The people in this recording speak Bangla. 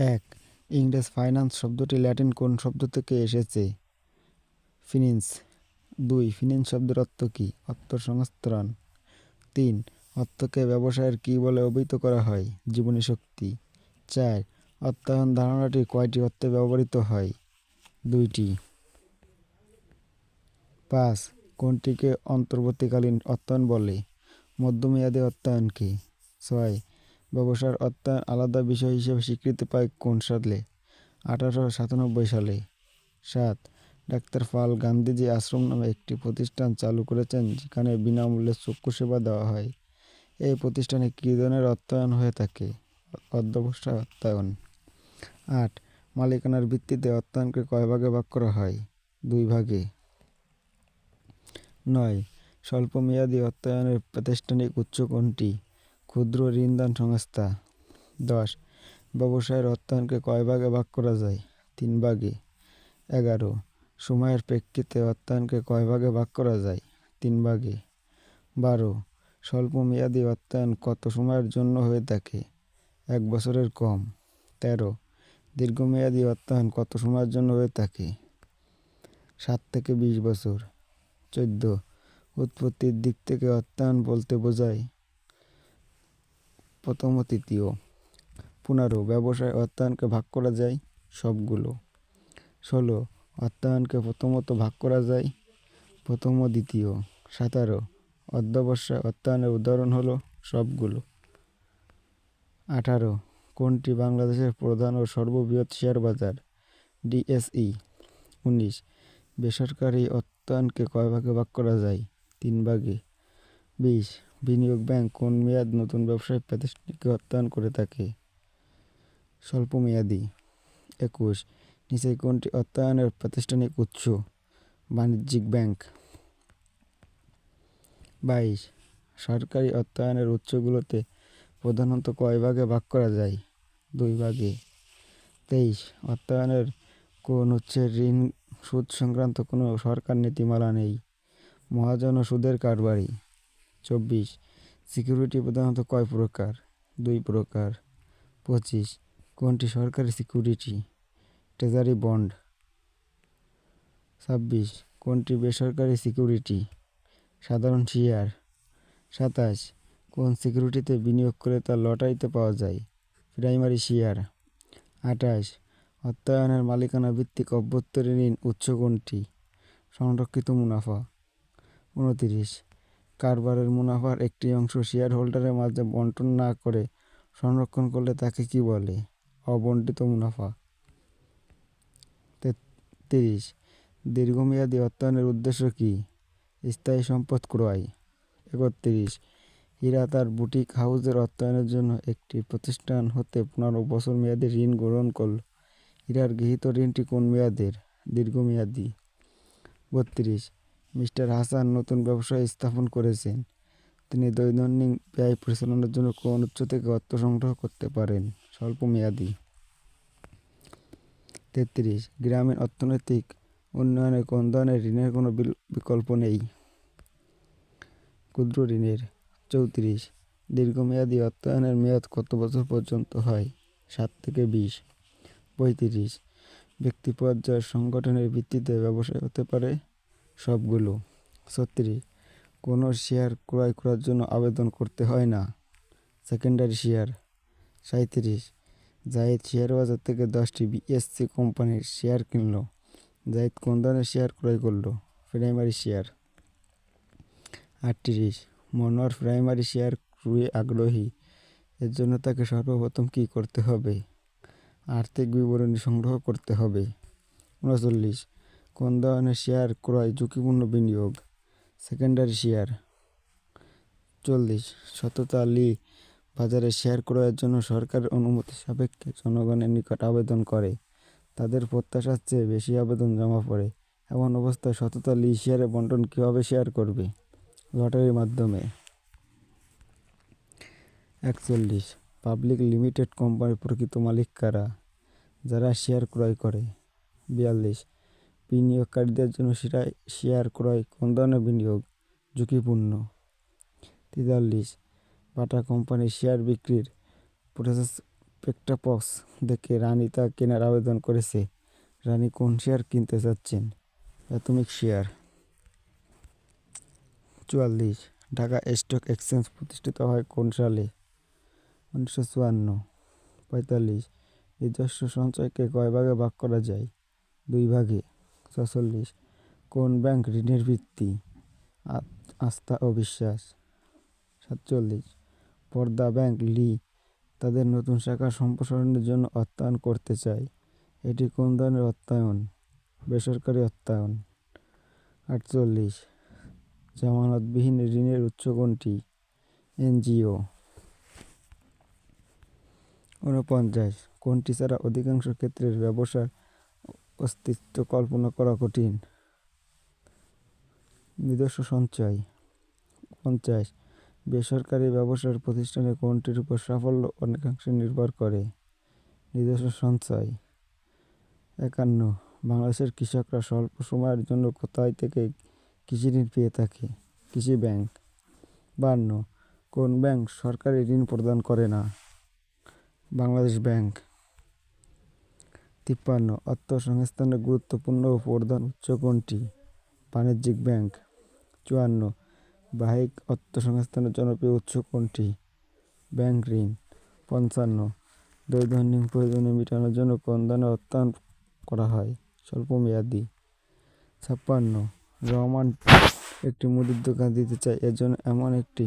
এক, ইংরেজ ফাইন্যান্স শব্দটি ল্যাটিন কোন শব্দ থেকে এসেছে? ফিন্যান্স দুই ফিন্যান্স শব্দের অর্থ কী? অর্থ সংস্থান তিন, অর্থকে ব্যবসায়ের কী বলে অভিহিত করা হয়? জীবনী শক্তি। চার, অর্থায়ন ধারণাটি কয়টি অর্থে ব্যবহৃত হয়? দুইটি। পাঁচ, কোনটিকে অন্তর্বর্তীকালীন অর্থায়ন বলে? মধ্যমেয়াদী অর্থায়ন কি? ছয় ব্যবসার অর্থায়ন আলাদা বিষয় হিসেবে স্বীকৃতি পায় কোন সালে আঠারোশো সাতানব্বই সালে সাত, ডাক্তার পাল গান্ধীজি আশ্রম নামে একটি প্রতিষ্ঠান চালু করেছেন যেখানে বিনামূল্যে চক্ষু সেবা দেওয়া হয়। এই প্রতিষ্ঠানে কী ধরনের অর্থায়ন হয়ে থাকে? অধ্যবসায় অর্থায়ন আট, মালিকানার ভিত্তিতে অর্থায়নকে কয় ভাগে ভাগ করা হয়? দুই ভাগে। নয়, স্বল্পমেয়াদী অর্থায়নের প্রাতিষ্ঠানিক উৎস কোনটি? ক্ষুদ্র ঋণদান সংস্থা। দশ। ব্যবসায়ের অর্থায়নকে কয় ভাগে ভাগ করা যায়? তিন ভাগে। এগারো। সময়ের প্রেক্ষিতে অর্থায়নকে কয় ভাগে ভাগ করা যায়? তিন ভাগে। বারো। স্বল্পমেয়াদী অর্থায়ন কত সময়ের জন্য হয়ে থাকে? এক বছরের কম। তেরো। দীর্ঘমেয়াদী অর্থায়ন কত সময়ের জন্য হয়ে থাকে? সাত থেকে বিশ বছর। চোদ্দ। উৎপত্তির দিক থেকে অর্থায়ন বলতে বোঝায় প্রথম ও তৃতীয় পনেরো ব্যবসায় অর্থায়নকে ভাগ করা যায় সবগুলো। ষোলো, অর্থায়নকে প্রথমত ভাগ করা যায় প্রথম ও দ্বিতীয় সতেরো, অধ্যবসায় অর্থায়নের উদাহরণ হলো সবগুলো। আঠারো, কোনটি বাংলাদেশের প্রধান ও সর্ববৃহৎ শেয়ার বাজার? ডিএসই। উনিশ, বেসরকারি অর্থায়নকে কয় ভাগে ভাগ করা যায়? তিন ভাগে। বিশ বিনিয়োগ ব্যাংক কোন মেয়াদ নতুন ব্যবসায় প্রাতিষ্ঠানিককে অর্থায়ন করে থাকে? স্বল্প মেয়াদি। একুশ। নিচে কোনটি অর্থায়নের প্রাতিষ্ঠানিক উৎস? বাণিজ্যিক ব্যাংক। বাইশ। সরকারি অর্থায়নের উৎসগুলোতে প্রধানত কয় ভাগে ভাগ করা যায়? দুই ভাগে। তেইশ। অর্থায়নের কোন উৎসের ঋণ, সুদ সংক্রান্ত কোনো সরকার নীতিমালা নেই। মহাজন ও সুদের কারবারি। চব্বিশ। সিকিউরিটি প্রধানত কয় প্রকার? দুই প্রকার। পঁচিশ, কোনটি সরকারি সিকিউরিটি? Treasury bond. ছাব্বিশ, কোনটি বেসরকারি সিকিউরিটি? সাধারণ শেয়ার। সাতাশ, কোন সিকিউরিটিতে বিনিয়োগ করে তা লটারিতে পাওয়া যায়? Primary share. আঠাশ, অর্থায়নের মালিকানা ভিত্তিক অভ্যন্তরীণ উৎস কোনটি? সংরক্ষিত মুনাফা। উনতিরিশ কারবারের মুনাফার একটি অংশ শেয়ার হোল্ডারের মাঝে বন্টন না করে সংরক্ষণ করলে তাকে কি বলে? অবন্টিত মুনাফা। তেত্রিশ দীর্ঘমেয়াদী অর্থায়নের উদ্দেশ্য কি? স্থায়ী সম্পদ ক্রয়। একত্রিশ। হীরা তার বুটিক হাউসের অর্থায়নের জন্য একটি প্রতিষ্ঠান হতে পনেরো বছর মেয়াদী ঋণ গ্রহণ করল। হীরার গৃহীত ঋণটি কোন মেয়াদের? দীর্ঘমেয়াদী। বত্রিশ। মিস্টার হাসান নতুন ব্যবসায় স্থাপন করেছেন। তিনি দৈনন্দিন ব্যয় পরিচালনার জন্য কোন উৎস থেকে অর্থ সংগ্রহ করতে পারেন, স্বল্প মেয়াদি। তেত্রিশ, গ্রামীণ অর্থনৈতিক উন্নয়নে কোন ধরনের ঋণের কোনো বিকল্প নেই? ক্ষুদ্র ঋণের। চৌত্রিশ, দীর্ঘমেয়াদী অর্থায়নের মেয়াদ কত বছর পর্যন্ত হয়? সাত থেকে বিশ। পঁয়ত্রিশ, ব্যক্তি পর্যায়ের সংগঠনের ভিত্তিতে ব্যবসায় হতে পারে? সবগুলো। ছত্রিশ কোনো শেয়ার ক্রয় করার জন্য আবেদন করতে হয় না। সেকেন্ডারি শেয়ার সাঁত্রিশ জাহিদ শেয়ার বাজার থেকে দশটি বিএসসি কোম্পানির শেয়ার কিনল। জাহিদ কোন ধরনের শেয়ার ক্রয় করল? Primary share. আটত্রিশ। মনোয়ার প্রাইমারি শেয়ার ক্রয়ে আগ্রহী। এর জন্য তাকে সর্বপ্রথম কী করতে হবে? আর্থিক বিবরণী সংগ্রহ করতে হবে। উনচল্লিশ। কোন ধরনের শেয়ার ক্রয় ঝুঁকিপূর্ণ বিনিয়োগ? Secondary share. চল্লিশ, সততা লি বাজারে শেয়ার ক্রয়ের জন্য সরকারের অনুমতি সাপেক্ষে জনগণের নিকট আবেদন করে। তাদের প্রত্যাশার চেয়ে বেশি আবেদন জমা পড়ে। এমন অবস্থায় সততা লি শেয়ারের বন্টন কীভাবে শেয়ার করবে? লটারির মাধ্যমে। একচল্লিশ, পাবলিক লিমিটেড কোম্পানির প্রকৃত মালিক কারা? যারা শেয়ার ক্রয় করে। বিয়াল্লিশ বিনিয়োগকারীদের জন্য শেয়ার ক্রয়, কোন ধরনের বিনিয়োগ? ঝুঁকিপূর্ণ। তেতাল্লিশ। বাটা কোম্পানির শেয়ার বিক্রির প্রসেস প্রেক্ষাপট দেখে রানী তা কেনার আবেদন করেছে। রানী কোন শেয়ার কিনতে চাচ্ছেন? প্রাথমিক শেয়ার চুয়াল্লিশ। ঢাকা স্টক এক্সচেঞ্জ প্রতিষ্ঠিত হয় কোন সালে? উনিশশো চুয়ান্ন। পঁয়তাল্লিশ। নিজস্ব সঞ্চয়কে কয় ভাগে ভাগ করা যায়? দুই ভাগে। ছচল্লিশ। কোন ব্যাংক ঋণের ভিত্তি? আস্থা ও বিশ্বাস। সাতচল্লিশ। পর্দা ব্যাংক লি, তাদের নতুন শাখা সম্প্রসারণের জন্য অর্থায়ন করতে চায় এটি কোন ধরনের অর্থায়ন? বেসরকারি অর্থায়ন। আটচল্লিশ। জামানতবিহীন ঋণের উৎস কোনটি? এনজিও। ঊনপঞ্চাশ। কোনটি ছাড়া অধিকাংশ ক্ষেত্রে ব্যবসার অস্তিত্ব কল্পনা করা কঠিন। নিজস্ব সঞ্চয়, পঞ্চাশ। বেসরকারি ব্যবসার প্রতিষ্ঠানে কোনটির উপর সাফল্য অনেকাংশে নির্ভর করে? নিজস্ব সঞ্চয়, একান্ন। বাংলাদেশের কৃষকরা স্বল্প সময়ের জন্য কোথায় থেকে কৃষি ঋণ পেয়ে থাকে? কৃষি ব্যাংক, বান্ন। কোন ব্যাংক সরকারি ঋণ প্রদান করে না? বাংলাদেশ ব্যাংক। তিপ্পান্ন অর্থসংস্থানের গুরুত্বপূর্ণ ও প্রধান উৎস কোনটি? বাণিজ্যিক ব্যাংক। চুয়ান্ন বাহ্যিক অর্থসংস্থানের জনপ্রিয় উৎস কোনটি? ব্যাংক ঋণ। পঞ্চান্ন দৈনন্দিন প্রয়োজনে মেটানোর জন্য কোন ধরনের অর্থায়ন করা হয়? স্বল্প মেয়াদি ছাপ্পান্ন রহমান একটি মুদির দোকান দিতে চায়, এর জন্য এমন একটি